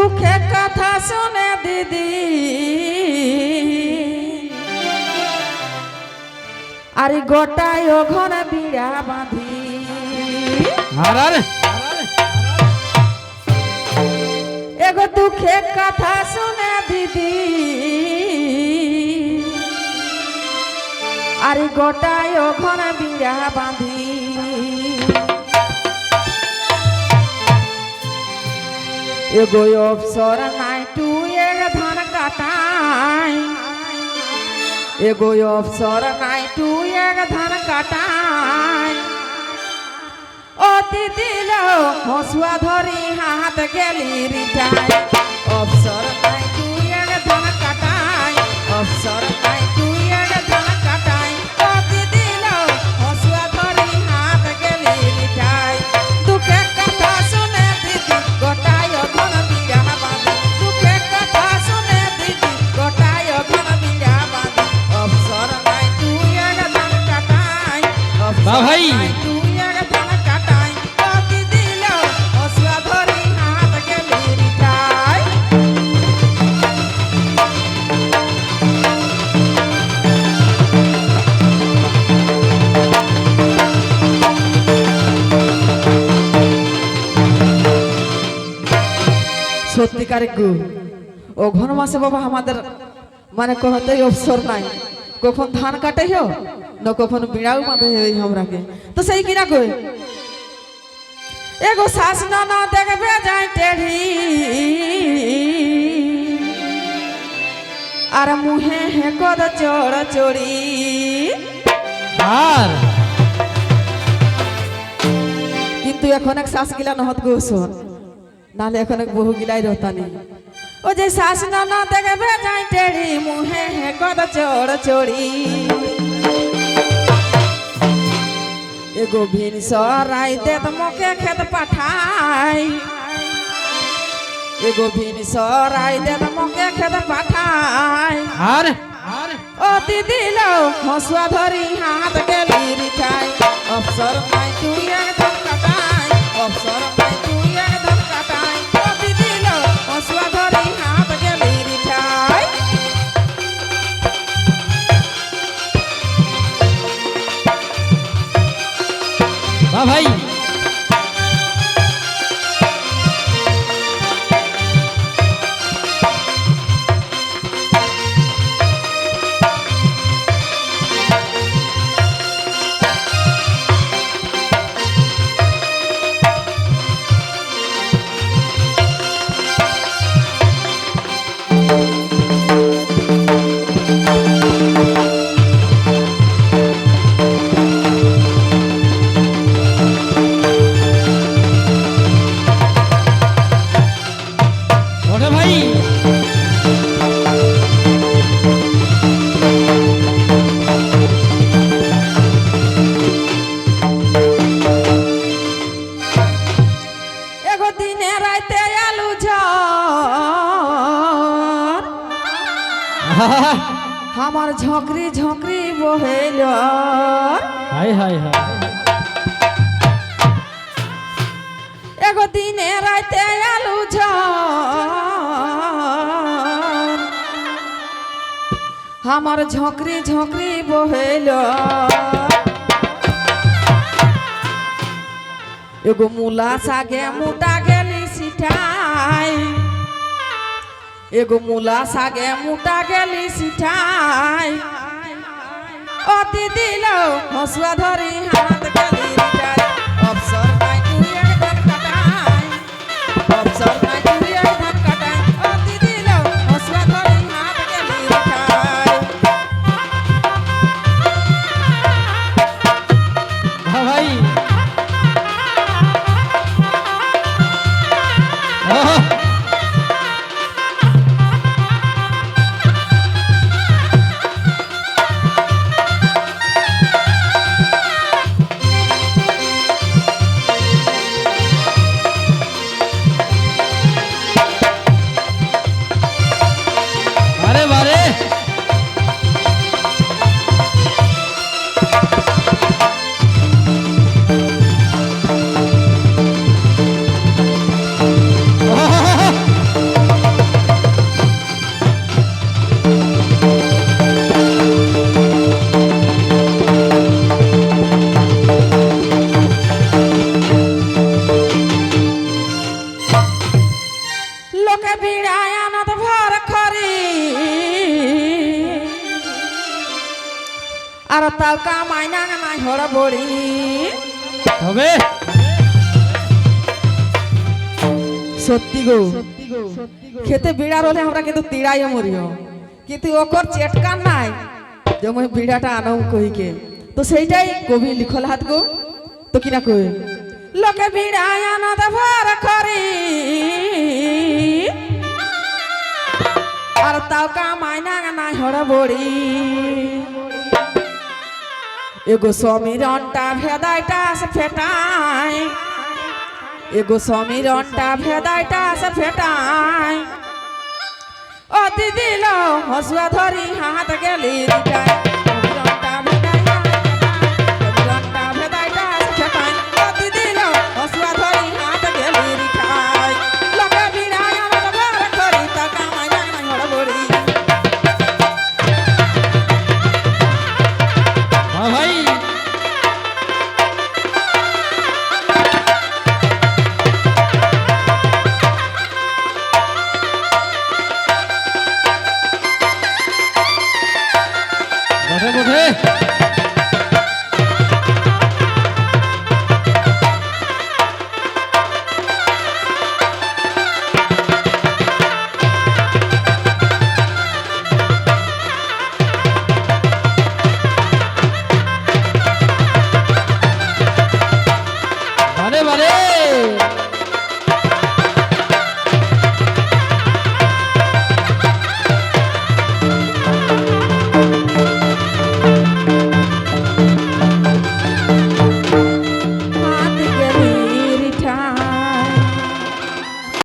দুঃখে কথা শুনে দিদি। আরে গোটায় ও ঘরে বিড়া বাঁধি। এগো দুঃখে কথা শুনে দিদি। আরে গোটায় ও ঘরে বিড়া বাঁধি। এগো অবসর নাই টু এগ ধান কাটাই। এগো অবসর নাই টু এগ ধান কাটাই। অতি দিল হসুয়া ধরি হাত গেলি রিটাই। অবসর নাই, তুই এক ধান কাটাই। অবসর সত্যিকারে গু? ও ঘন মাসে বাবা আমাদের মানে কহতেই অবসর নাই। কখন ধান কাটে হো না কখন বিড়াও বাঁধে হই আমরাকে তো সেই কিনা কই? এগো শাস না না দেখবে যাই টেढ़ी আর মুহে হে কদ চড় চড়ি। আর? কিন্তু এখন এক শ্বাস গিলা নহত গো শোন নালে এখন বহু গিলাই রহতানি ও যে শ্বাস না না দেখবে যাই টেড়ি মুহে হে কদ চড় চড়ি এগো ভিন সরাই দে মোকে খেত পাঠাই। এগো ভিন সরাই দে মোকে খেত পাঠাই। আর ও দিদি লো হসুয়া ধরি হাত গেলি রিঠাই। অফসর নাই তুই একদম কাটাই অফসর নাই ঝকরি ঝকরি বহেল। হাই হাই হাই। এগো দিনে রাইতে আলু আমার ঝকরি ঝকরি বহেল। এগো মুলা সাগে মুটা গেলি সিঠাই। এগো মুলা সাগে মুটা গেলি সিঠাই। অতি দিল হসুয়া ধরি হাত বিড়ায় আনন্দ ভর করি আর তাও কামাই না নাই হড় বড়ি। হবে। সত্যি গো। খেতে বিড়ার হলে আমরা কিন্তু তিড়াইও মরিও। কিন্তু ওকর চেটকান নাই যেমন বিড়াটা আনম কহিকে। তো সেইটাই কবি লিখল হাত গো। তো কিনা কই? লোকে বিড়ায় আনন্দ ভর করি আর তাও কামাই না, নাই হড় বড়ি। এগো সমীরনটা ভেদাইটা আছে ফেটাই। এগো সমীরনটা ভেদাইটা আছে ফেটাই। অতি দিল, হসুয়া ধরি হাত গেলি রিটায় Yeah.